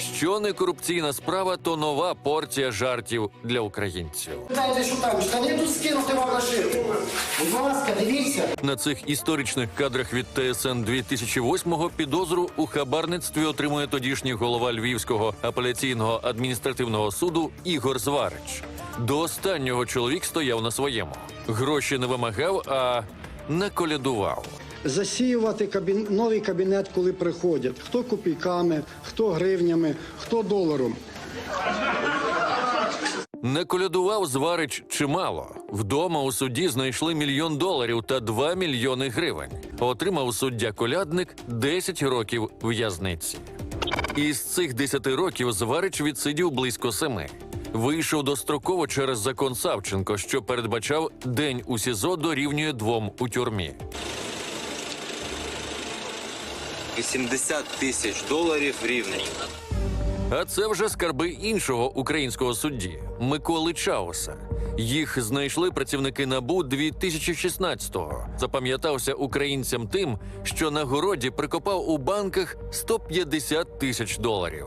Що не корупційна справа, то нова порція жартів для українців. Знаєте, що там? Штани тут скинути вам нашити. Будь ласка, дивіться. На цих історичних кадрах від ТСН 2008-го підозру у хабарництві отримує тодішній голова Львівського апеляційного адміністративного суду Ігор Зварич. До останнього чоловік стояв на своєму. Гроші не вимагав, а наколядував. Засіювати кабін... новий кабінет, коли приходять. Хто копійками, хто гривнями, хто доларом. Наколядував Зварич чимало. Вдома у суді знайшли мільйон доларів та 2 мільйони гривень. Отримав суддя колядник 10 років в'язниці. Із цих 10 років Зварич відсидів близько семи. Вийшов достроково через закон Савченко, що передбачав день у СІЗО дорівнює двом у тюрмі. 80 тисяч доларів рівно. А це вже скарби іншого українського судді Миколи Чауса. Їх знайшли працівники набу 2016-го. Запам'ятався українцям тим, що на городі прикопав у банках 150 тисяч доларів.